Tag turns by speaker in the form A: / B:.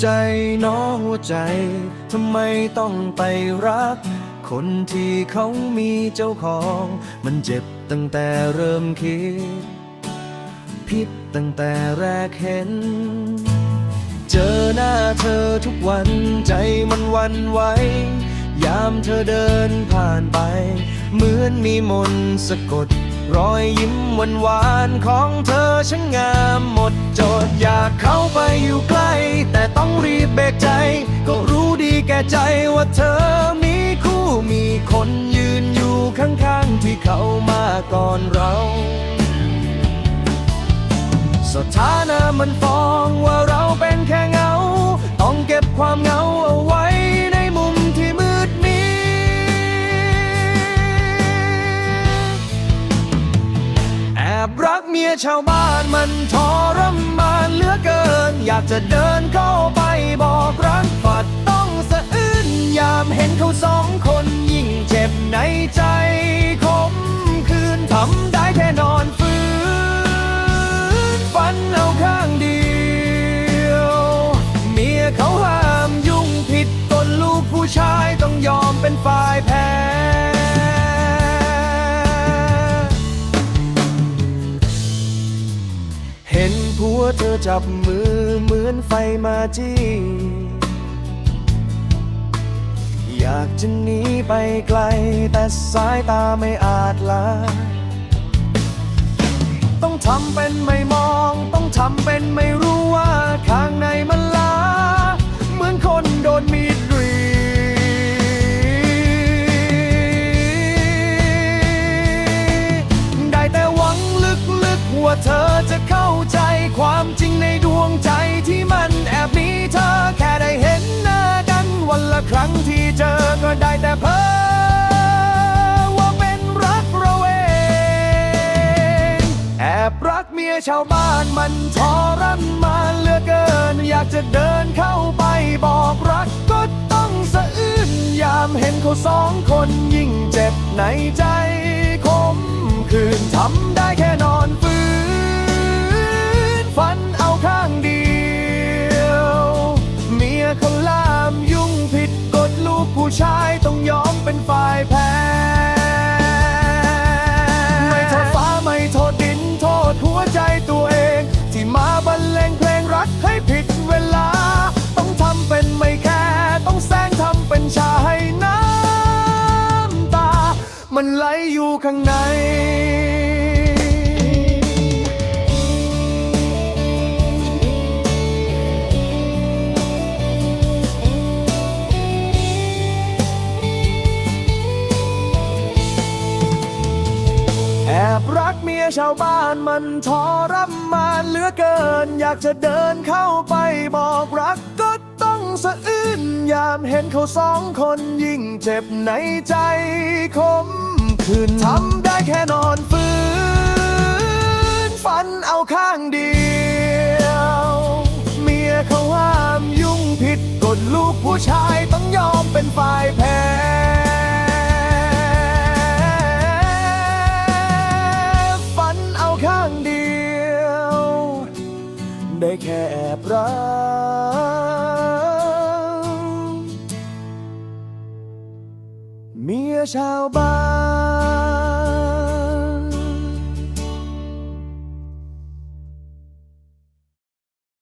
A: ใจน้อหัวใจ ทำไมต้องไปรัก คนที่เขามีเจ้าของ มันเจ็บตั้งแต่เริ่มคิด ผิดตั้งแต่แรกเห็น เจอหน้าเธอทุกวันใจมันวันไหวยามเธอเดินผ่านไป เหมือนมีมนต์สะกด รอยยิ้มหวานหวานของเธอช่างงามหมดจดอยากเข้าไปอยู่ใกล้ แต่ต้องรีบเบรกใจ ก็รู้ดีแก่ใจว่าเธอมีคู่มีคนยืนอยู่ข้างๆ ที่เขามาก่อนเรา สถานะมันฟ้องว่าเราเป็นแค่เงา ต้องเก็บความเงาเอา มียชาวบ้านมันทรมานเหลือเกิน อยากจะเดินเข้าไปบอกรักฝัดต้องสะอื้นยามเห็นเขาสองคนยิ่งเจ็บในใจคมคืนทำได้แค่นอนฟื้นฝันเอาข้างเดียว เมียเขาห้ามยุ่งผิดตนลูกผู้ชายต้องยอมเป็นฝ่าย จับมือเหมือนไฟมาจี้อยากจะหนีไปไกล แต่สายตาไม่อาจลาต้องทำเป็นไม่มอง ต้องทำเป็นไม่รู้ว่าข้างในมันลา เหมือนคนโดนมีดรีดได้แต่หวังลึกๆว่าเธอจะเข้าใจ ละครั้งที่เจอก็ได้แต่เพ้อว่าเป็นรักระเวงแอบรักเมียชาวบ้านมันทรมานเหลือเกิน อยากจะเดินเข้าไปบอกรักก็ต้องสะอื้นยามเห็นเขาสองคนยิ่งเจ็บในใจคมคืนทำได้แค่นอนฟื้น อยู่ข้างในแอบรักเมียชาวบ้านมันทรมานเหลือเกิน อยากจะเดินเข้าไปบอกรักก็ต้องสะอื้นยามเห็นเขาสองคนยิ่งเจ็บในใจคม คืนทำได้แค่นอนฟื้น ฝันเอาข้างเดียว เมียเขาห้ามยุ่งผิดกฎลูกผู้ชายต้องยอมเป็นฝ่ายแพ้ฝันเอาข้างเดียว ได้แค่แอบรักเมียชาวบ้าน